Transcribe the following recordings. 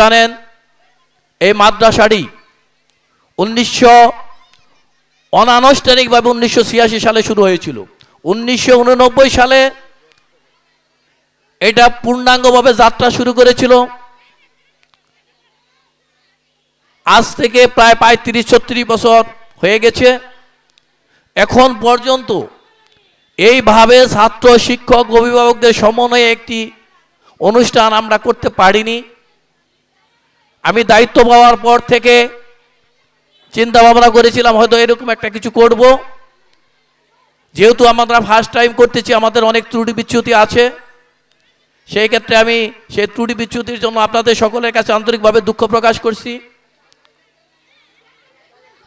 জানেন, এই মাদ্রাসাটি উনিশশো অনানুষ্ঠানিকভাবে উনিশশো ছিয়াশি সালে শুরু হয়েছিল। উনিশশো উননব্বই সালে এটা পূর্ণাঙ্গভাবে যাত্রা শুরু করেছিল। আজ থেকে প্রায় প্রায় তিরিশ ছত্রিশ বছর হয়ে গেছে। এখন পর্যন্ত এইভাবে ছাত্র, শিক্ষক, অভিভাবকদের সমন্বয়ে একটি অনুষ্ঠান আমরা করতে পারিনি। আমি দায়িত্ব পাওয়ার পর থেকে চিন্তা ভাবনা করেছিলাম, হয়তো এরকম একটা কিছু করব। যেহেতু আমরা ফার্স্ট টাইম করতেছি, আমাদের অনেক ত্রুটি বিচ্যুতি আছে। সেই ক্ষেত্রে আমি সেই ত্রুটি বিচ্যুতির জন্য আপনাদের সকলের কাছে আন্তরিকভাবে দুঃখ প্রকাশ করছি।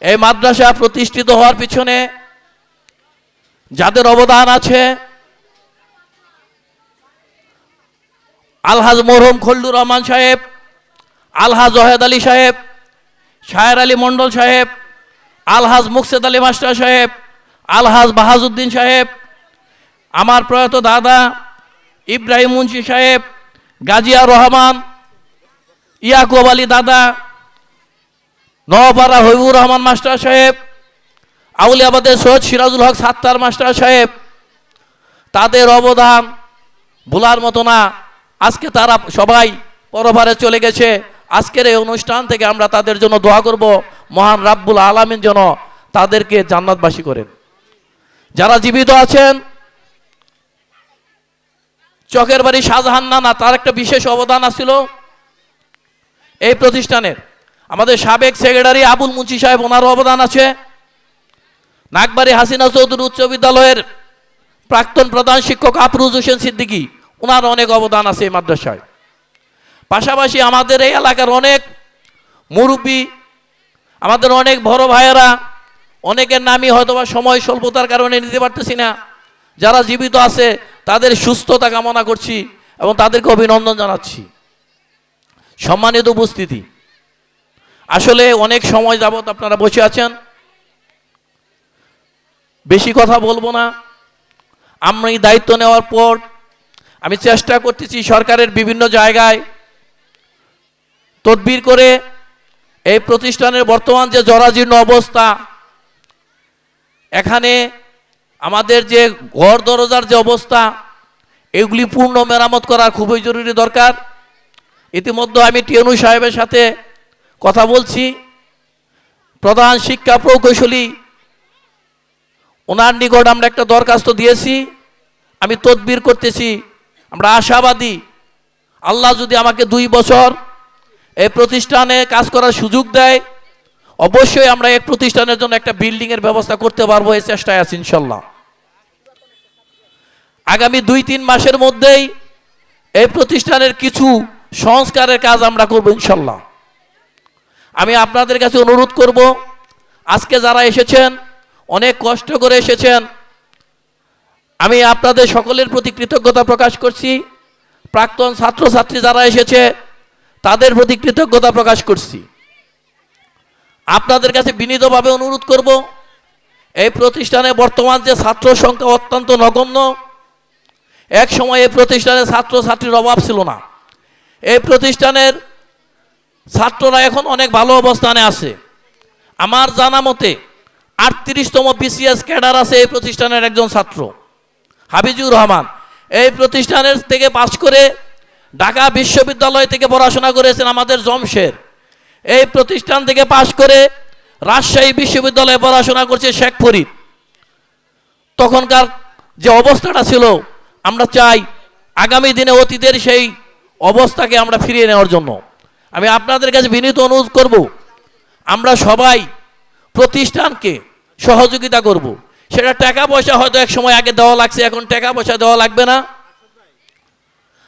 এই মাদ্রাসা প্রতিষ্ঠিত হওয়ার পিছনে যাদের অবদান আছে, আলহাজ মরহুম খল্লুর রহমান সাহেব আলহাজ ওহেদ আলী সাহেব শায়ের আলী মণ্ডল সাহেব, আলহাজ মুকসেদ আলী মাস্টার সাহেব, আলহাজ বাহাজুদ্দিন সাহেব, আমার প্রয়াত দাদা ইব্রাহিম মুন্সি সাহেব, গাজিয়া রহমান, ইয়াকুব আলী দাদা, নওপাড়া হবিবুর রহমান মাস্টার সাহেব, আউলিয়াবাদের সৈয়দ সিরাজুল হক সাত্তার মাস্টার সাহেব, তাদের অবদান ভোলার মতো না। আজকে তারা সবাই পরভারে চলে গেছে। আজকের এই অনুষ্ঠান থেকে আমরা তাদের জন্য দোয়া করব, মহান রাব্বুল আলামিন যেন তাদেরকে জান্নাতবাসী করেন। যারা জীবিত আছেন, চকের বাড়ি শাহজাহান নানা, তার একটা বিশেষ অবদান আছিল এই প্রতিষ্ঠানের। আমাদের সাবেক সেক্রেটারি আবুল মুন্সি সাহেব, ওনারও অবদান আছে। নাগবাড়ি হাসিনা চৌধুরী উচ্চ বিদ্যালয়ের প্রাক্তন প্রধান শিক্ষক আফরুজ হোসেন সিদ্দিকী ওনার অনেক অবদান আছে এই মাদ্রাসায়। পাশাপাশি আমাদের এই এলাকার অনেক মুরব্বী, আমাদের অনেক বড় ভাইয়েরা, অনেকের নামই হয়তোবা সময় স্বল্পতার কারণে নিতে পারতেছি না। যারা জীবিত আছে, তাদের সুস্থতা কামনা করছি এবং তাদেরকে অভিনন্দন জানাচ্ছি। সম্মানিত উপস্থিতি। আসলে অনেক সময় যাবত আপনারা বসে আছেন। বেশি কথা বলব না। আমি দায়িত্ব নেওয়ার পর আমি চেষ্টা করতেছি সরকারের বিভিন্ন জায়গায় তদবির করে এই প্রতিষ্ঠানের বর্তমান যে জরাজীর্ণ অবস্থা, এখানে আমাদের যে ঘর দরজার যে অবস্থা, এগুলি পূর্ণ মেরামত করা খুবই জরুরি দরকার। ইতিমধ্যে আমি টিএনু সাহেবের সাথে কথা বলছি। প্রধান শিক্ষা প্রকৌশলী, ওনার নিকট আমরা একটা দরখাস্ত দিয়েছি। আমি তদবির করতেছি। আমরা আশাবাদী। আল্লাহ যদি আমাকে দুই বছর এই প্রতিষ্ঠানে কাজ করার সুযোগ দেয়। অবশ্যই আমরা এক প্রতিষ্ঠানের জন্য একটা বিল্ডিংয়ের ব্যবস্থা করতে পারব এই চেষ্টায় আছি, ইনশাল্লাহ। আগামী দুই, তিন মাসের মধ্যেই এই প্রতিষ্ঠানের কিছু সংস্কারের কাজ আমরা করব, ইনশাল্লাহ। আমি আপনাদের কাছে অনুরোধ করব, আজকে যারা এসেছেন, অনেক কষ্ট করে এসেছেন, আমি আপনাদের সকলের প্রতি কৃতজ্ঞতা প্রকাশ করছি। প্রাক্তন ছাত্রছাত্রী যারা এসেছে তাদের প্রতি কৃতজ্ঞতা প্রকাশ করছি। আপনাদের কাছে বিনীতভাবে অনুরোধ করব, এই প্রতিষ্ঠানে বর্তমান যে ছাত্র সংখ্যা অত্যন্ত নগণ্য, এক সময় এই প্রতিষ্ঠানে ছাত্রছাত্রীর অভাব ছিল না। এই প্রতিষ্ঠানের ছাত্ররা এখন অনেক ভালো অবস্থানে আছে। আমার জানা মতে, আটত্রিশতম বিসিএস ক্যাডার আছে এই প্রতিষ্ঠানের একজন ছাত্র হাবিজুর রহমান। এই প্রতিষ্ঠানের থেকে পাশ করে ঢাকা বিশ্ববিদ্যালয় থেকে পড়াশোনা করেছেন আমাদের জমশের। এই প্রতিষ্ঠান থেকে পাশ করে রাজশাহী বিশ্ববিদ্যালয়ে পড়াশোনা করছে শেখ ফরিদ। তখনকার যে অবস্থাটা ছিল, আমরা চাই আগামী দিনে অতীতের সেই অবস্থাকে আমরা ফিরিয়ে নেওয়ার জন্য। আমি আপনাদের কাছে বিনীত অনুরোধ করব, আমরা সবাই প্রতিষ্ঠানকে সহযোগিতা করব। সেটা টাকা পয়সা হয়তো এক সময় আগে দেওয়া লাগছে, এখন টাকা পয়সা দেওয়া লাগবে না।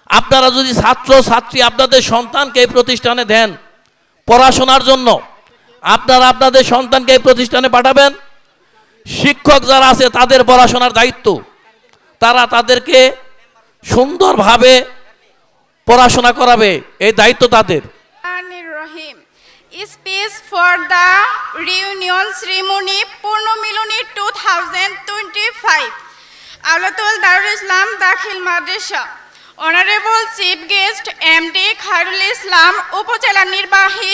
আপনারা যদি ছাত্র, ছাত্রী আপনাদের সন্তানকে এই প্রতিষ্ঠানে দেন পড়াশোনার জন্য, আপনারা আপনাদের সন্তানকে এই প্রতিষ্ঠানে পাঠাবেন শিক্ষক যারা আছে তাদের পড়াশোনার দায়িত্ব তারা তাদেরকে সুন্দরভাবে পড়াশোনা করাবে, এই দায়িত্ব তাদের Rahmanir Rahim. Speech for the reunion ceremony Purnamiloni 2025. Aulatul Darul Islam Dakhil Madrasa. Honourable chief guest MD Khairul Islam Upazila Nirbahi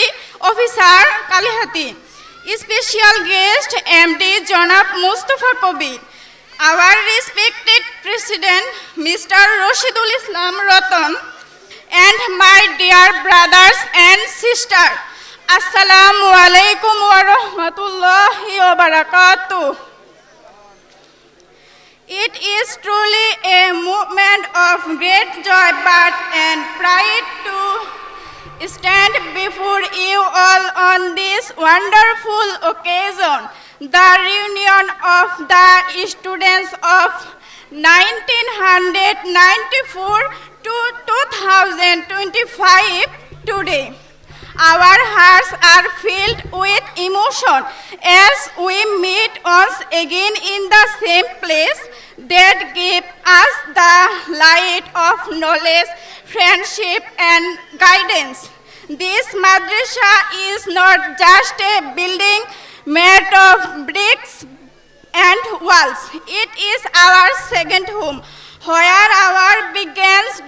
officer Kalihati special guest MD Janab Mustafa Kabir our respected president mister Rashidul Islam Ratan and my and sisters, assalamu alaikum wa rahmatullahi wa barakatuh. It is truly a movement of great joy but and pride to stand before you all on this wonderful occasion the reunion of the students of 1994 to 2025 today. Our hearts are filled with emotion as we meet once again in the same place that give us the light of knowledge, friendship, and guidance. This madrasa is not just a building made of bricks and walls. It is our second home, where our begins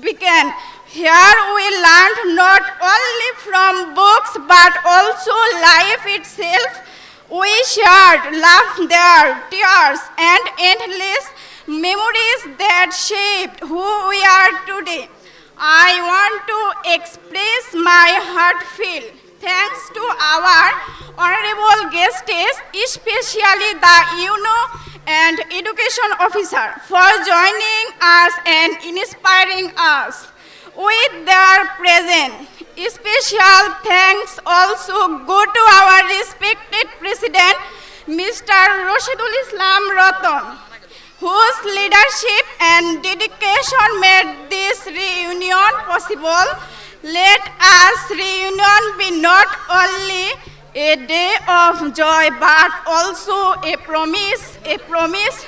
began. Here we learned not only from books but also life itself. We shared laughter, tears, and endless memories that shaped who we are today. I want to express my heartfelt thanks to our honorable guests, especially the UNO and Education Officer, for joining us and inspiring us with their presence. Special thanks also go to our respected President, Mr. Rashidul Islam Ratan, whose leadership and dedication made this reunion possible. Let us reunion be not only a day of joy but also a promise, a promise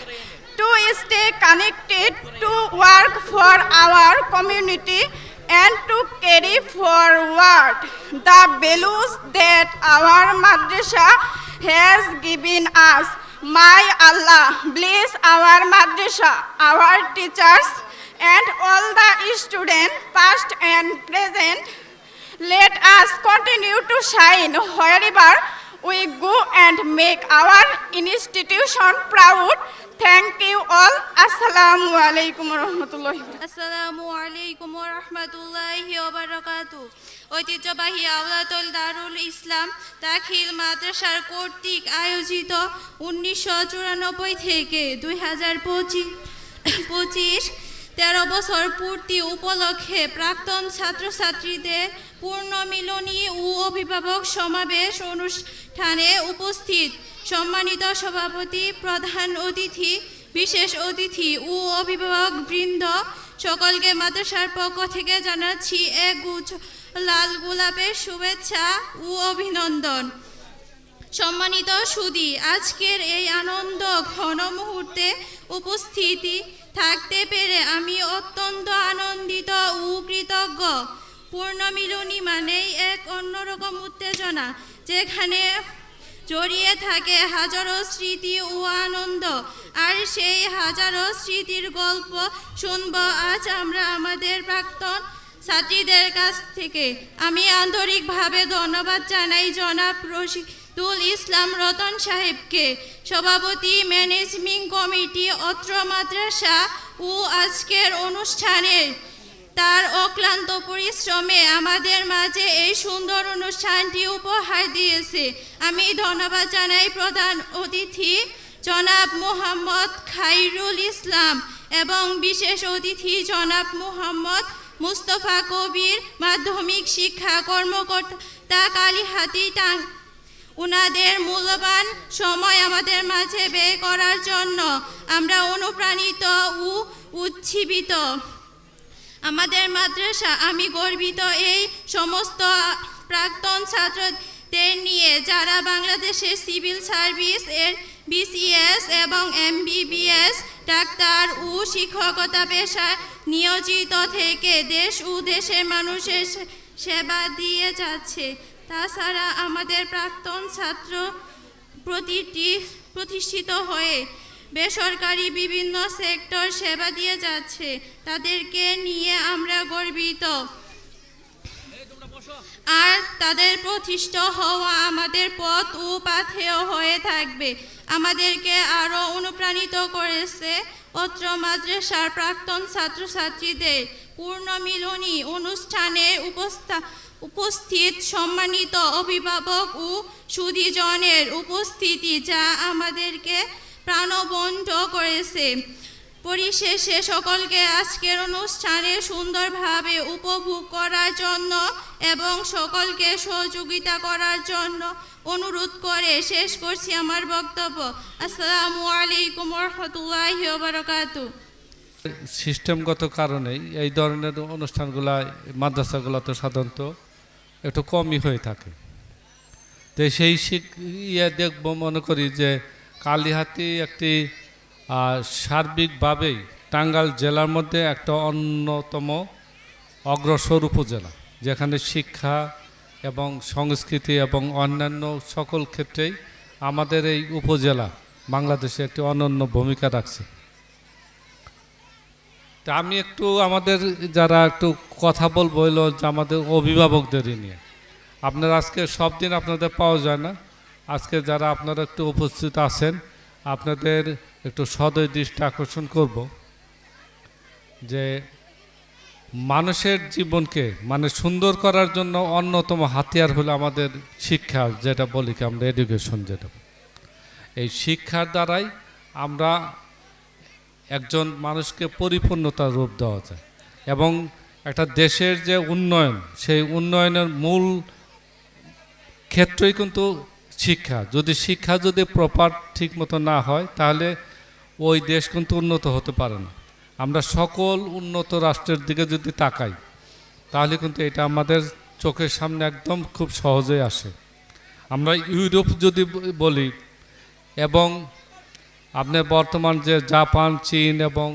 to stay connected, to work for our community, and to carry forward the values that our madrasa has given us. My Allah bless our madrasa, our teachers, and all the students, past and present. Let us continue to shine wherever we go and make our institution proud. Thank you all. Assalamu alaikum warahmatullahi wabarakatuh. আসসালামু আলাইকুম রহমতুল্লাহি ওবরাকাতু ঐতিহ্যবাহী আওলাতুল দারুল ইসলাম দাখিল মাদ্রাসার কর্তৃক আয়োজিত উনিশশো চুরানব্বই থেকে দুই হাজার পঁচিশ তেরো বছর পূর্তি উপলক্ষে প্রাক্তন ছাত্রছাত্রীদের পূর্ণ মিলনী ও অভিভাবক সমাবেশ অনুষ্ঠানে উপস্থিত সম্মানিত সভাপতি, প্রধান অতিথি, বিশেষ অতিথি ও অভিভাবক বৃন্দ। সকলকে মাদ্রাসার পক্ষ থেকে জানাচ্ছি এক গুচ্ছ লাল গোলাপের শুভেচ্ছা ও অভিনন্দন। সম্মানিত সুদী, আজকের এই আনন্দ ঘন মুহূর্তে উপস্থিতি থাকতে পেরে আমি অত্যন্ত আনন্দিত ও কৃতজ্ঞ। পূর্ণমিলনী মানেই এক অন্যরকম উত্তেজনা, যেখানে জড়িয়ে থাকে হাজারো স্মৃতি ও আনন্দ। আর সেই হাজারো স্মৃতির গল্প শুনব আজ আমরা আমাদের প্রাক্তন ছাত্রীদের কাছ থেকে। আমি আন্তরিকভাবে ধন্যবাদ জানাই জনাব রশিদুল ইসলাম রতন সাহেবকে সভাপতি ম্যানেজমিং কমিটি, অত্র মাদ্রাসা ও আজকের অনুষ্ঠানের তার অক্লান্ত পরিশ্রমে আমাদের মাঝে এই সুন্দর অনুষ্ঠানটি উপহার দিয়েছে। আমি ধন্যবাদ জানাই প্রধান অতিথি জনাব মোহাম্মদ খাইরুল ইসলাম এবং বিশেষ অতিথি জনাব মোহাম্মদ মুস্তফা কবির মাধ্যমিক শিক্ষা কর্মকর্তা কালীহাতি টাং উনাদের মূল্যবান সময় আমাদের মাঝে ব্যয় করার জন্য আমরা অনুপ্রাণিত ও উজ্জীবিত। আমাদের মাদ্রাসা, আমি গর্বিত এই সমস্ত প্রাক্তন ছাত্রদের নিয়ে যারা বাংলাদেশের সিভিল সার্ভিস এর বিসিএস এবং এমবিবিএস, ডাক্তার ও শিক্ষকতা পেশায় নিয়োজিত থেকে দেশ ও দেশের মানুষের সেবা দিয়ে যাচ্ছে। তাছাড়া আমাদের প্রাক্তন ছাত্র প্রতিটি প্রতিষ্ঠিত হয়ে বেসরকারি বিভিন্ন সেক্টর সেবা দিয়ে যাচ্ছে। তাদেরকে নিয়ে আমরা গর্বিত। আর তাদের প্রতিষ্ঠ হওয়া আমাদের পথ ও পাথেয় হয়ে থাকবে। আমাদেরকে আরও অনুপ্রাণিত করেছে অত্র মাদ্রাসার প্রাক্তন ছাত্রছাত্রীদের পূর্ণমিলনী অনুষ্ঠানে উপস্থা উপস্থিত সম্মানিত অভিভাবক ও সুধীজনের উপস্থিতি যা আমাদেরকে প্রাণবন্ত করেছে। পরিশেষে সকলকে আজকের অনুষ্ঠানে সুন্দরভাবে উপভোগ করার জন্য এবং সকলকে সহযোগিতা করার জন্য অনুরোধ করে শেষ করছি আমার বক্তব্য। আসসালামু আলাইকুম রহমতুল্লাহ বারকাতু সিস্টেমগত কারণেই এই ধরনের অনুষ্ঠানগুলা মাদ্রাসাগুলোতে সাধারণত একটু কমই হয়ে থাকে। তো সেই শিক ইয়ে দেখব, মনে করি যে কালীহাতি একটি সার্বিকভাবেই টাঙ্গাল জেলার মধ্যে একটা অন্যতম অগ্রসর উপজেলা, যেখানে শিক্ষা এবং সংস্কৃতি এবং অন্যান্য সকল ক্ষেত্রেই আমাদের এই উপজেলা বাংলাদেশে একটি অনন্য ভূমিকা রাখছে। তা আমি একটু আমাদের যারা একটু কথা বলব হলো যে আমাদের অভিভাবকদেরই নিয়ে। আপনারা আজকে সব দিন আপনাদের পাওয়া যায় না। আজকে যারা আপনারা একটু উপস্থিত আছেন, আপনাদের একটু সদয় দৃষ্টি আকর্ষণ করব যে মানুষের জীবনকে মানে সুন্দর করার জন্য অন্যতম হাতিয়ার হলো আমাদের শিক্ষা, যেটা বলি কি আমরা এডুকেশন যেটা। এই শিক্ষার দ্বারাই আমরা একজন মানুষকে পরিপূর্ণতার রূপ দেওয়া যায়। এবং একটা দেশের যে উন্নয়ন, সেই উন্নয়নের মূল ক্ষেত্রই কিন্তু শিক্ষা। যদি শিক্ষা যদি প্রপার ঠিক মতো না হয়, তাহলে ওই দেশ কিন্তু উন্নত হতে পারে না। আমরা সকল উন্নত রাষ্ট্রের দিকে যদি তাকাই, তাহলে কিন্তু এটা আমাদের চোখের সামনে একদম খুব সহজেই আসে। আমরা ইউরোপ যদি বলি, এবং আপনার বর্তমান যে জাপান, চীন এবং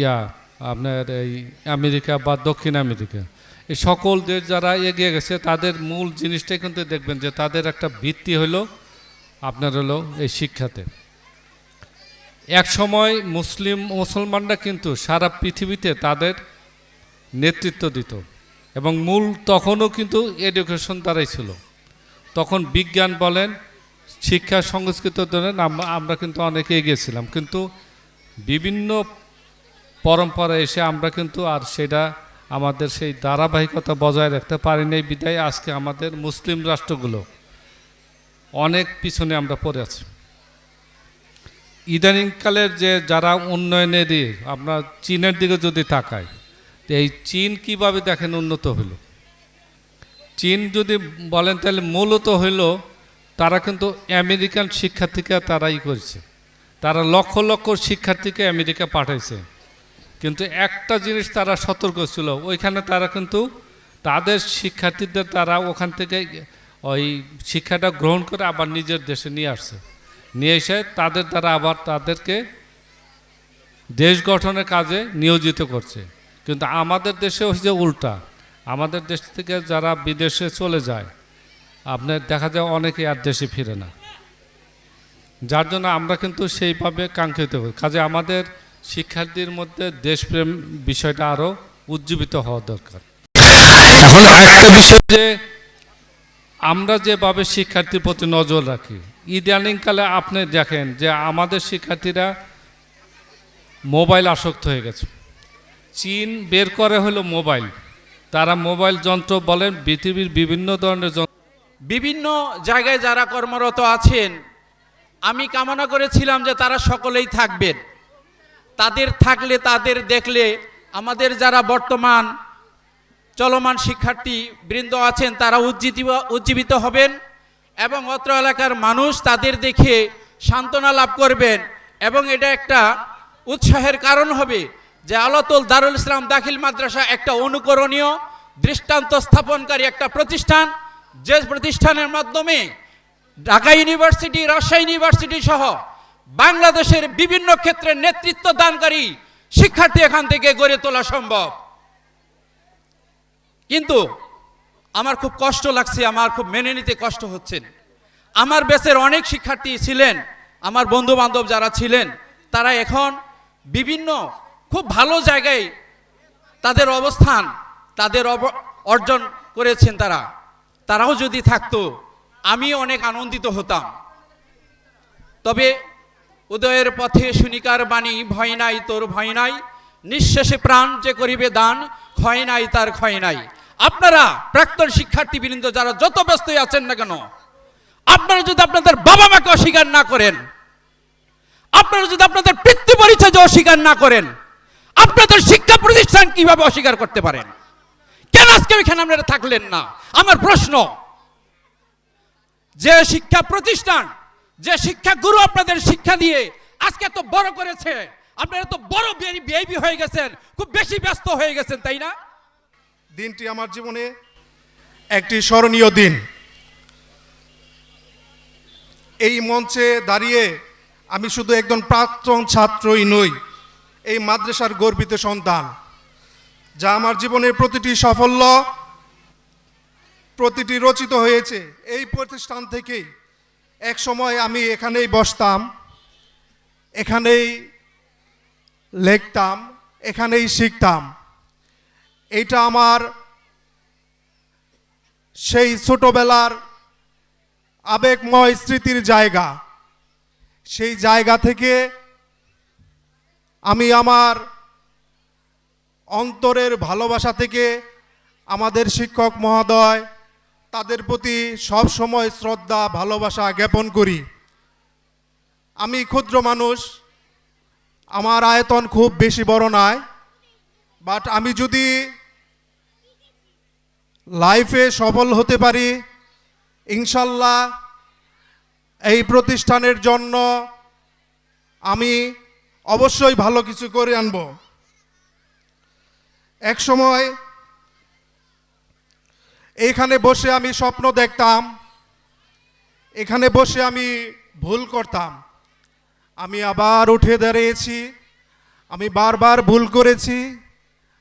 ইয়া, আপনার এই আমেরিকা বা দক্ষিণ আমেরিকা, এই সকল দেশ যারা এগিয়ে গেছে, তাদের মূল জিনিসটাই কিন্তু দেখবেন যে তাদের একটা ভিত্তি হলো, আপনার হলো এই শিক্ষাতে। এক সময় মুসলিম মুসলমানরা কিন্তু সারা পৃথিবীতে তাদের নেতৃত্ব দিত এবং মূল তখনও কিন্তু এডুকেশন দ্বারাই ছিল। তখন বিজ্ঞান বলেন শিক্ষা সংস্কৃত ধরেন আমরা কিন্তু অনেকে এগিয়েছিলাম, কিন্তু বিভিন্ন পরম্পরা এসে আমরা কিন্তু আর সেটা আমাদের সেই ধারাবাহিকতা বজায় রাখতে পারিনি বিদায়। আজকে আমাদের মুসলিম রাষ্ট্রগুলো অনেক পিছনে আমরা পড়ে আছি। ইদানিংকালের যে যারা উন্নয়নেরই আমরা চীনের দিকে যদি তাকাই এই চীন কীভাবে দেখেন উন্নত হলো? চীন যদি বলেন তাহলে মূলত হইল তারা কিন্তু আমেরিকান শিক্ষার্থীকে তারাই করছে। তারা লক্ষ লক্ষ শিক্ষার্থীকে আমেরিকা পাঠাইছে। কিন্তু একটা জিনিস তারা সতর্ক ছিল, ওইখানে তারা কিন্তু তাদের শিক্ষার্থীদের তারা ওখান থেকে ওই শিক্ষাটা গ্রহণ করে আবার নিজের দেশে নিয়ে আসছে। নিয়ে এসে তাদের দ্বারা আবার তাদেরকে দেশ গঠনের কাজে নিয়োজিত করছে। কিন্তু আমাদের দেশে হচ্ছে উল্টা, আমাদের দেশ থেকে যারা বিদেশে চলে যায় আপনার দেখা যায় অনেকে আর দেশে ফিরে না। যার জন্য আমরা কিন্তু সেইভাবে কাঙ্ক্ষিত করি কাজে আমাদের শিক্ষার্থীর মধ্যে দেশপ্রেম বিষয়টা আরও উজ্জীবিত হওয়া দরকার। এখন একটা বিষয় যে আমরা যেভাবে শিক্ষার্থীর প্রতি নজর রাখি, ইদানিংকালে আপনি দেখেন যে আমাদের শিক্ষার্থীরা মোবাইল আসক্ত হয়ে গেছে। চীন বের করে হলো মোবাইল। তারা মোবাইল যন্ত্র বলেন, পৃথিবীর বিভিন্ন ধরনের যন্ত্র বিভিন্ন জায়গায় যারা কর্মরত আছেন, আমি কামনা করেছিলাম যে তারা সকলেই থাকবেন। তাদের থাকলে, তাদের দেখলে আমাদের যারা বর্তমান চলমান শিক্ষার্থী বৃন্দ আছেন, তারা উজ্জীবিত উজ্জীবিত হবেন এবং অত্র এলাকার মানুষ তাদের দেখে সান্ত্বনা লাভ করবেন এবং এটা একটা উৎসাহের কারণ হবে যে আলাতুল দারুল ইসলাম দাখিল মাদ্রাসা একটা অনুকরণীয়, দৃষ্টান্ত স্থাপনকারী একটা প্রতিষ্ঠান। যে প্রতিষ্ঠানের মাধ্যমে ঢাকা ইউনিভার্সিটি, রাজশাহী ইউনিভার্সিটি সহ বাংলাদেশের বিভিন্ন ক্ষেত্রে নেতৃত্ব দানকারী শিক্ষার্থী এখান থেকে গড়ে তোলা সম্ভব। কিন্তু আমার খুব কষ্ট লাগছে, আমার খুব মেনে নিতে কষ্ট হচ্ছে। আমার বেসের অনেক শিক্ষার্থী ছিলেন, আমার বন্ধু বান্ধব যারা ছিলেন, তারা এখন বিভিন্ন খুব ভালো জায়গায় তাদের অবস্থান, তাদের অর্জন করেছেন তারা। তারাও যদি থাকতো, আমি অনেক আনন্দিত হতাম। তবে উদয়ের পথে শুনিকার বাণী, ভয় নাই, তোর ভয় নাই। নিঃশেষে প্রাণ যে করিবে দান, ক্ষয় নাই তার ক্ষয় নাই। আপনারা প্রাক্তন শিক্ষার্থী শিক্ষার্থীবৃন্দ যারা যত ব্যস্তই আছেন না কেন, আপনারা যদি আপনাদের বাবা মাকে অস্বীকার না করেন, আপনারা যদি আপনাদের পিতৃ পরিচয় অস্বীকার না করেন, আপনাদের শিক্ষা প্রতিষ্ঠান কীভাবে অস্বীকার করতে পারেন? কেন আজকে এখানে আপনারা থাকলেন না? আমার প্রশ্ন, যে শিক্ষা প্রতিষ্ঠান, যে শিক্ষা গুরু আপনাদের শিক্ষা দিয়ে আজকে এত বড় করেছে, আপনারা তো বড় বিআইবি হয়ে গেছেন, খুব বেশি ব্যস্ত হয়ে গেছেন, তাই না? দিনটি আমার জীবনে একটি স্মরণীয় দিন। এই মঞ্চে দাঁড়িয়ে আমি শুধু একজন প্রাক্তন ছাত্রই নই, এই মাদ্রাসার গর্বিত সন্তান। যা আমার জীবনের প্রতিটি সাফল্য প্রতিটি রচিত হয়েছে। এই প্রতিষ্ঠান থেকেই এক সময় আমি এখানেই বসতাম, এখানেই লিখতাম, এখানেই শিখতাম। এটা আমার সেই ছোটবেলার আবেগময় স্মৃতির জায়গা। সেই জায়গা থেকে আমি আমার অন্তরের ভালোবাসা থেকে আমাদের শিক্ষক মহোদয় তাদের প্রতি সব সময় শ্রদ্ধা, ভালোবাসা জ্ঞাপন করি। আমি ক্ষুদ্র মানুষ, আমার আয়তন খুব বেশি বড় নয় বাট আমি যদি লাইফে সফল হতে পারি, ইনশাল্লাহ এই প্রতিষ্ঠানের জন্য আমি অবশ্যই ভালো কিছু করে আনব। এক সময় এখানে বসে আমি স্বপ্ন দেখতাম, এখানে বসে আমি ভুল করতাম। আমি আবার উঠে দাঁড়িয়েছি, আমি বারবার ভুল করেছি,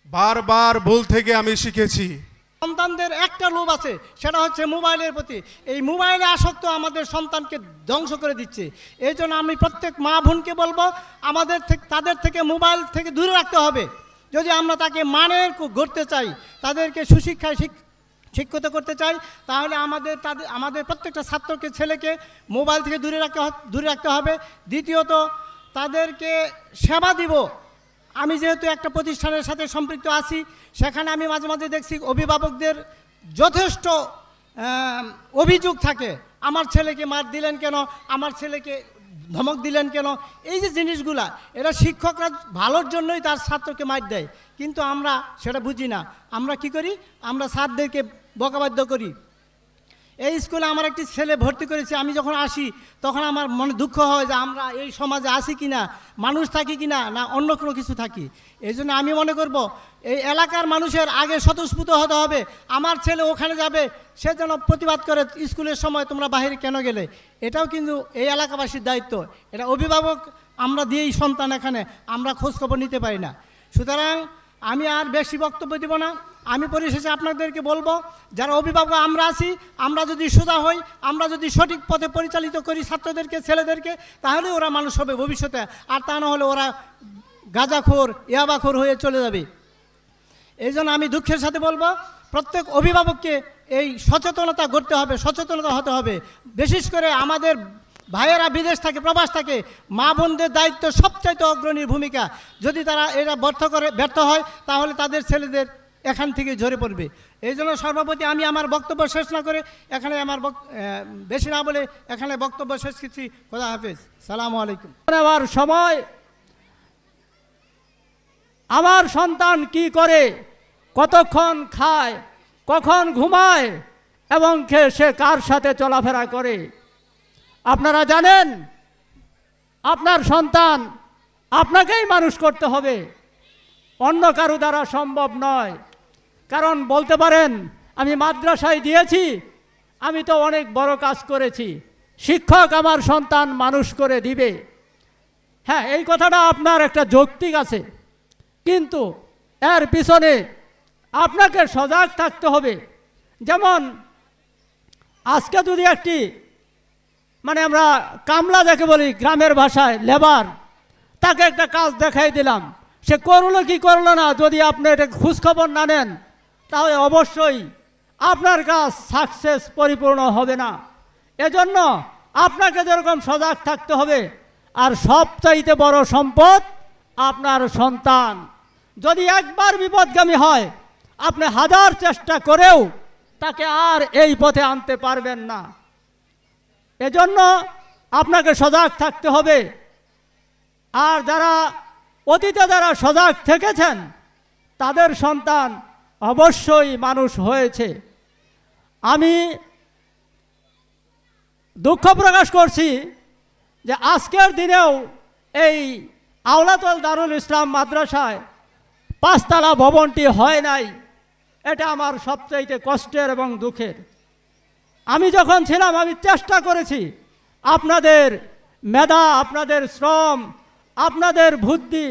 বারবার ভুল থেকে আমি শিখেছি। সন্তানদের একটা লোভ আছে, সেটা হচ্ছে মোবাইলের প্রতি। এই মোবাইলে আসক্ত আমাদের সন্তানকে ধ্বংস করে দিচ্ছে। এই জন্য আমি প্রত্যেক মা বোনকে বলব, আমাদের থেকে, তাদের থেকে মোবাইল থেকে দূরে রাখতে হবে। যদি আমরা তাকে মানের গড়তে চাই, তাদেরকে সুশিক্ষায় শিক- শিক্ষিত করতে চাই, তাহলে আমাদের তাদের, আমাদের প্রত্যেকটা ছাত্রকে, ছেলেকে মোবাইল থেকে দূরে রাখতে দূরে রাখতে হবে। দ্বিতীয়ত, তাদেরকে সেবা দিব। আমি যেহেতু একটা প্রতিষ্ঠানের সাথে সম্পৃক্ত আছি, সেখানে আমি মাঝে মাঝে দেখছি অভিভাবকদের যথেষ্ট অভিযোগ থাকে। আমার ছেলেকে মার দিলেন কেন? আমার ছেলেকে ধমক দিলেন কেন? এই যে জিনিসগুলা এটা শিক্ষকরা ভালোর জন্যই তার ছাত্রকে মার দেয়। কিন্তু আমরা সেটা বুঝি না। আমরা কি করি? আমরা স্যারদেরকে বকাবাধ্য করি। এই স্কুলে আমার একটি ছেলে ভর্তি করেছে, আমি যখন আসি, তখন আমার মনে দুঃখ হয় যে আমরা এই সমাজে আসি কি না, মানুষ থাকি কি না না অন্য কোনো কিছু থাকি। এই জন্য আমি মনে করব, এই এলাকার মানুষের আগে স্বতঃস্ফূর্ত হতে হবে, আমার ছেলে ওখানে যাবে, সে যেন প্রতিবাদ করে স্কুলের সময় তোমরা বাইরে কেন গেলে। এটাও কিন্তু এই এলাকাবাসীর দায়িত্ব, এটা অভিভাবক আমরা দিয়েই সন্তান এখানে, আমরা খোঁজখবর নিতে পারি না। সুতরাং আমি আর বেশি বক্তব্য দিব না। আমি পরিশেষে আপনাদেরকে বলব, যারা অভিভাবক আমরা আছি, আমরা যদি সোজা হই, আমরা যদি সঠিক পথে পরিচালিত করি ছাত্রদেরকে, ছেলেদেরকে, তাহলে ওরা মানুষ হবে ভবিষ্যতে। আর তা না হলে ওরা গাঁজাখোর, ইয়াবাখোর হয়ে চলে যাবে। এই আমি দুঃখের সাথে বলব, প্রত্যেক অভিভাবককে এই সচেতনতা করতে হবে, সচেতনতা হতে হবে। বিশেষ করে আমাদের ভাইয়েরা বিদেশ থাকে, প্রবাস থাকে, মা বোনদের দায়িত্ব সবচাইতে অগ্রণীর ভূমিকা। যদি তারা এরা ব্যর্থ করে, ব্যর্থ হয়, তাহলে তাদের ছেলেদের এখান থেকে ঝরে পড়বে। এই জন্য সর্বপ্রতি আমি আমার বক্তব্য শেষ না করে এখানে আমার বেশি না বলে এখানে বক্তব্য শেষ করছি। খোদা হাফেজ। সালামু আলাইকুম। নেওয়ার সময় আমার সন্তান কি করে, কতক্ষণ খায়, কখন ঘুমায় এবং সে কার সাথে চলাফেরা করে? আপনারা জানেন, আপনার সন্তান আপনাকেই মানুষ করতে হবে। অন্য কারও দ্বারা সম্ভব নয়। কারণ বলতে পারেন, আমি মাদ্রাসায় দিয়েছি, আমি তো অনেক বড় কাজ করেছি। শিক্ষক আমার সন্তান মানুষ করে দিবে। হ্যাঁ এই কথাটা আপনার একটা যৌক্তিক আছে। কিন্তু এর পিছনে আপনাকে সজাগ থাকতে হবে। যেমন, আজকে যদি একটি মানে আমরা কামলা যাকে বলি, গ্রামের ভাষায় লেবার তাকে একটা কাজ দেখাই দিলাম। সে করল কি করল না, যদি আপনি এটা খোঁজখবর না নেন, তাহলে অবশ্যই আপনার কাজ সাকসেস পরিপূর্ণ হবে না। এজন্য আপনাকে যেরকম সজাগ থাকতে হবে, আর সবচাইতে বড় সম্পদ আপনার সন্তান। যদি একবার বিপদগামী হয়, আপনি হাজার চেষ্টা করেও তাকে আর এই পথে আনতে পারবেন না। এজন্য আপনাকে সজাগ থাকতে হবে। আর যারা অতীতে যারা সজাগ থেকেছেন, তাদের সন্তান অবশ্যই মানুষ হয়েছে। আমি দুঃখ প্রকাশ করছি যে আজকের দিনেও এই আওলাতল দারুল ইসলাম মাদ্রাসায় পাঁচতলা ভবনটি হয় নাই। এটা আমার সবচাইতে কষ্টের এবং দুঃখের। আমি যখন ছিলাম, আমি চেষ্টা করেছি আপনাদের মেধা, আপনাদের শ্রম, আপনাদের বুদ্ধি,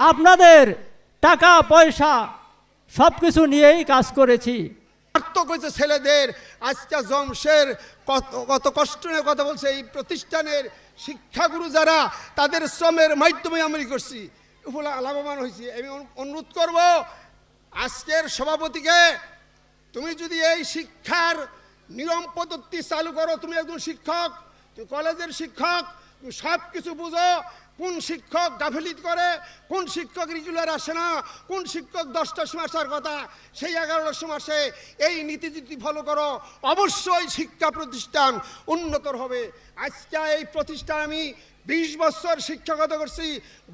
আপনাদের টাকা, পয়সা সব কিছু নিয়েই কাজ করেছি। ছেলেদের, আজকে জমশের কত কত কষ্ট নিয়ে কথা বলছে, এই প্রতিষ্ঠানের শিক্ষাগুরু যারা, তাদের শ্রমের মাধ্যমে আমি করছি। উপলা লাভবান হয়েছি। আমি অনুরোধ করব, আজকের সভাপতিকে, তুমি যদি এই শিক্ষার নিয়ম পদ্ধতি চালু করো, তুমি একজন শিক্ষক, তুমি কলেজের শিক্ষক, তুমি সব কিছু বুঝো, কোন শিক্ষক গাফিলিত করে, কোন শিক্ষক রেগুলার আসে না, কোন শিক্ষক দশটার সময় আসার কথা, সেই এগারোটার সময় আসে, এই নীতি যদি ফলো করো, অবশ্যই শিক্ষা প্রতিষ্ঠান উন্নতর হবে। আজকে এই প্রতিষ্ঠান আমি বিশ বছর শিক্ষকতা করছি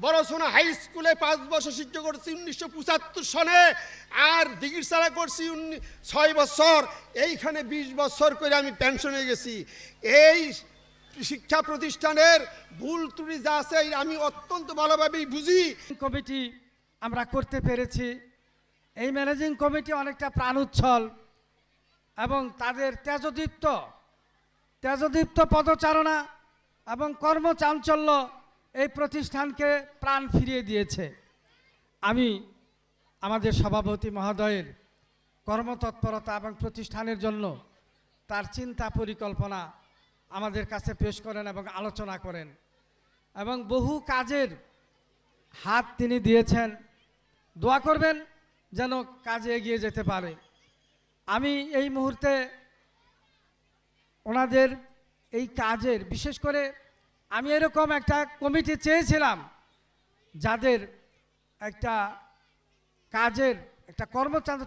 বড়সোনা হাই স্কুলে পাঁচ বছর শিক্ষক করছি, উনিশশো পঁচাত্তর সনে, আর ডিগ্রি ছাড়া করছি ছয় বছর। এইখানে বিশ বছর করে আমি পেনশনে গেছি। এই শিক্ষা প্রতিষ্ঠানের ভুল ত্রুটি যা আছে আমি অত্যন্ত ভালোভাবেই বুঝি। কমিটি আমরা করতে পেরেছি। এই ম্যানেজিং কমিটি অনেকটা প্রাণোচ্ছল এবং তাদের তেজদীপ্ত তেজদীপ্ত পদচারণা এবং কর্মচাঞ্চল্য এই প্রতিষ্ঠানকে প্রাণ ফিরিয়ে দিয়েছে। আমি আমাদের সভাপতি মহোদয়ের কর্মতৎপরতা এবং প্রতিষ্ঠানের জন্য তার চিন্তা পরিকল্পনা আমাদের কাছে পেশ করেন এবং আলোচনা করেন এবং বহু কাজের হাত তিনি দিয়েছেন। দোয়া করবেন যেন কাজে এগিয়ে যেতে পারে। আমি এই মুহূর্তে ওনাদের এই কাজের বিশেষ করে আমি এরকম একটা কমিটি চেয়েছিলাম যাদের একটা কাজের একটা কর্মচান্দ